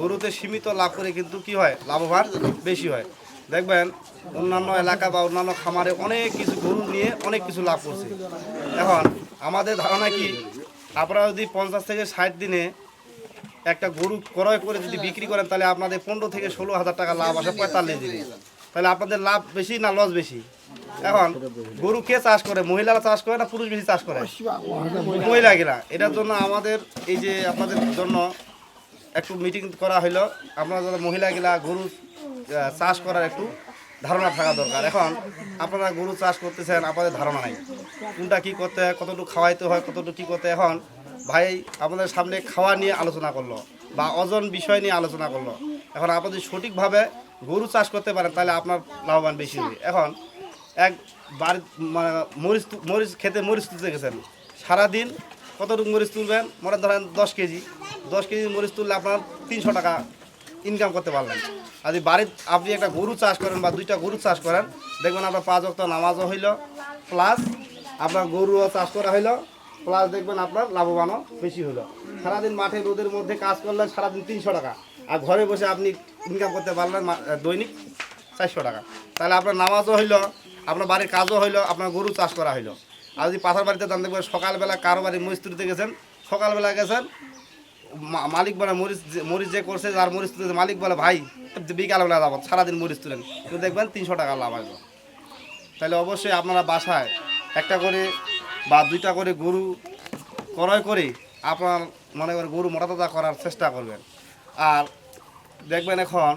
গরুতে সীমিত লাভ করে কিন্তু কি হয়? লাভবান বেশি হয়। দেখবেন, অন্যান্য এলাকা বা অন্যান্য খামারে অনেক কিছু গরু নিয়ে অনেক কিছু লাভ করছে। এখন আমাদের ধারণা কি? আপনারা যদি পঞ্চাশ থেকে ষাট দিনে একটা গরু ক্রয় করে যদি বিক্রি করেন, তাহলে আপনাদের পনেরো থেকে ষোলো হাজার টাকা লাভ আসে পঁয়তাল্লিশ দিনে। তাহলে আপনাদের লাভ বেশি না লস বেশি? এখন গরু কে চাষ করে? মহিলারা চাষ করে না পুরুষ বেশি চাষ করে? মহিলাগেরা। এটার জন্য আমাদের এই যে আপনাদের জন্য একটু মিটিং করা হইল। আপনারা যারা মহিলাগুলা গরু চাষ করার একটু ধারণা থাকা দরকার। এখন আপনারা গরু চাষ করতেছেন, আপনাদের ধারণা নাই। কোনটা কী করতে হয়, কতটুকু খাওয়াইতে হয়, কতটুকু কী করতে। এখন ভাই আমাদের সামনে খাওয়া নিয়ে আলোচনা করল বা অজন বিষয় নিয়ে আলোচনা করল। এখন আপনি সঠিকভাবে গরু চাষ করতে পারেন, তাহলে আপনার লাভবান বেশি হবে। এখন এক বাড়ি মানে মরিচ মরিচ, খেতে মরিচ তুলতে গেছেন। সারাদিন কতটুকু মরিচ তুলবেন? মনে ধরেন দশ কেজি। দশ কেজি মরিচ তুললে আপনার তিনশো টাকা ইনকাম করতে পারলেন। আর যদি বাড়ির আপনি একটা গরু চাষ করেন বা দুইটা গরু চাষ করেন, দেখবেন আপনার পাঁচ অক্ট নামাজও হইল প্লাস আপনার গরুও চাষ করা হইল প্লাস দেখবেন আপনার লাভবানও বেশি হলো সারাদিন মাঠে রোদের মধ্যে কাজ করলেন, সারাদিন তিনশো টাকা। আর ঘরে বসে আপনি ইনকাম করতে পারলেন দৈনিক চারশো টাকা। তাহলে আপনার নামাজও হইল, আপনার বাড়ির কাজও হইল, আপনার গরু চাষ করা হইল। আর যদি বাড়িতে দাম দেখবেন সকালবেলা কারও বাড়ি মরিস্ত্রিতে গেছেন, সকালবেলা গেছেন মালিক বলে মরিচ মরিচ যে করছে, যার মরিচ তুলেছে, মালিক বলে, ভাই, বিকালবেলা যাব সারাদিন মরিচ তুলেন। কিন্তু দেখবেন তিনশো টাকা লাভ আসবে। তাহলে অবশ্যই আপনারা বাসায় একটা করে বা দুইটা করে গরু ক্রয় করে আপনার মনে করেন গরু মোটাতাজা করার চেষ্টা করবেন। আর দেখবেন এখন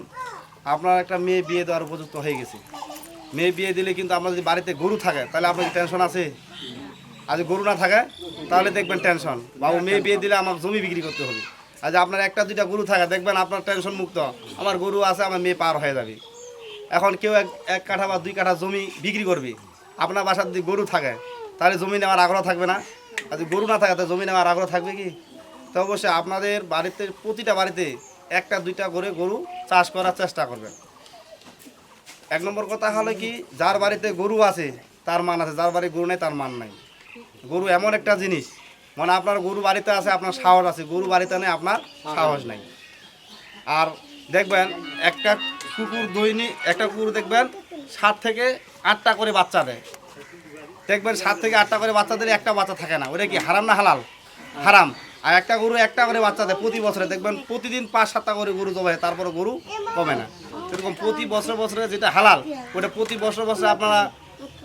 আপনার একটা মেয়ে বিয়ে দেওয়ার উপযুক্ত হয়ে গেছে। মেয়ে বিয়ে দিলে কিন্তু আপনার যদি বাড়িতে গরু থাকে, তাহলে আপনার টেনশন আছে? যদি গরু না থাকে তাহলে দেখবেন টেনশন বাবু, মেয়ে বিয়ে দিলে আমার জমি বিক্রি করতে হবে। আজ আপনার একটা, দুইটা গরু থাকে দেখবেন আপনার টেনশন মুক্ত। আমার গরু আছে, আমার মেয়ে পার হয়ে যাবে। এখন কেউ এক এক কাঠা বা দুই কাঠা জমি বিক্রি করবে। আপনার বাসার যদি গরু থাকে, তাহলে জমি নেওয়ার আগ্রহ থাকবে না। যদি গরু না থাকে, তাহলে জমি নেওয়ার আগ্রহ থাকবে কি? তো অবশ্যই আপনাদের বাড়িতে, প্রতিটা বাড়িতে একটা, দুইটা করে গরু চাষ করার চেষ্টা করবেন। এক নম্বর কথা হলো কি, যার বাড়িতে গরু আছে, তার মান আছে। যার বাড়ি গরু নেই, তার মান নাই। গরু এমন একটা জিনিস মানে আপনার গরু বাড়িতে আছে, আপনার সাহস আছে, গরু বাড়িতে নেই, আপনার সাহস নাই। আর দেখবেন, একটা কুকুর দৈনিক, একটা কুকুর দেখবেন, সাত থেকে আটটা করে বাচ্চা দেয়। দেখবেন, সাত থেকে আটটা করে বাচ্চা দিলে একটা বাচ্চা থাকে না। ওটা কি হারাম না হালাল? হারাম। আর একটা গরু একটা করে বাচ্চা দেয় প্রতি বছরে। দেখবেন, প্রতিদিন পাঁচ সাতটা করে গরু জবাই তারপরে গরু কমে না। এরকম প্রতি বছর বছরে যেটা হালাল, ওটা প্রতি বছর বছরে আপনারা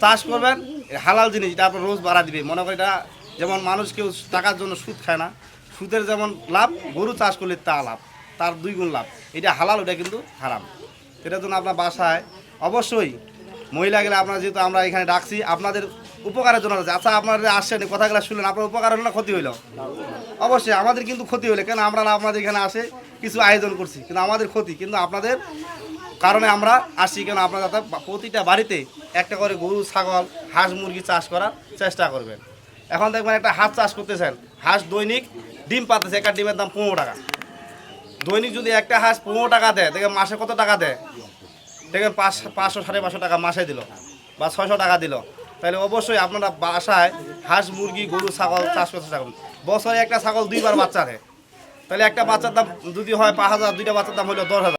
চাষ করবেন হালাল জিনিস, এটা আপনার রোজ বাড়া দিবে। মনে করি এটা যেমন মানুষ কেউ টাকার জন্য সুদ খায় না, সুদের যেমন লাভ, গরু চাষ করলে তা লাভ, তার দুই গুণ লাভ। এটা হালাল, ওটা কিন্তু হারাম। এটার জন্য আপনার বাসায় অবশ্যই মহিলা গেলে আপনার যেহেতু আমরা এখানে ডাকছি, আপনাদের উপকারের জন্য। আচ্ছা আপনারা আসছেন কথাগুলো শুনলেন, আপনার উপকার হলো না ক্ষতি হইল অবশ্যই, আমাদের কিন্তু ক্ষতি হইলে কেন? আমরা আপনাদের এখানে আসে, কিছু আয়োজন করছি, কিন্তু আমাদের ক্ষতি। কিন্তু আপনাদের কারণে আমরা আসি কেন? আপনারা যাতে প্রতিটা বাড়িতে একটা করে গরু, ছাগল, হাঁস, মুরগি চাষ করার চেষ্টা করবেন। এখন দেখবেন একটা হাঁস চাষ করতেছেন। হাঁস দৈনিক ডিম পাতেছে, একটা ডিমের দাম পনেরো টাকা। দৈনিক যদি একটা হাঁস পনেরো টাকা দেয় দেখবেন মাসে কত টাকা দেয়? দেখবেন পাঁচ, পাঁচশো, সাড়ে পাঁচশো টাকা মাসে দিল বা ছয়শো টাকা দিল। তাহলে অবশ্যই আপনারা বাসায় হাঁস, মুরগি, গরু, ছাগল চাষ করতে থাকুন। বছরে একটা ছাগল দুইবার বাচ্চা দেয়। তাহলে একটা বাচ্চার দাম যদি হয় পাঁচ হাজার, দুইটা বাচ্চার দাম হলো দশ হাজার।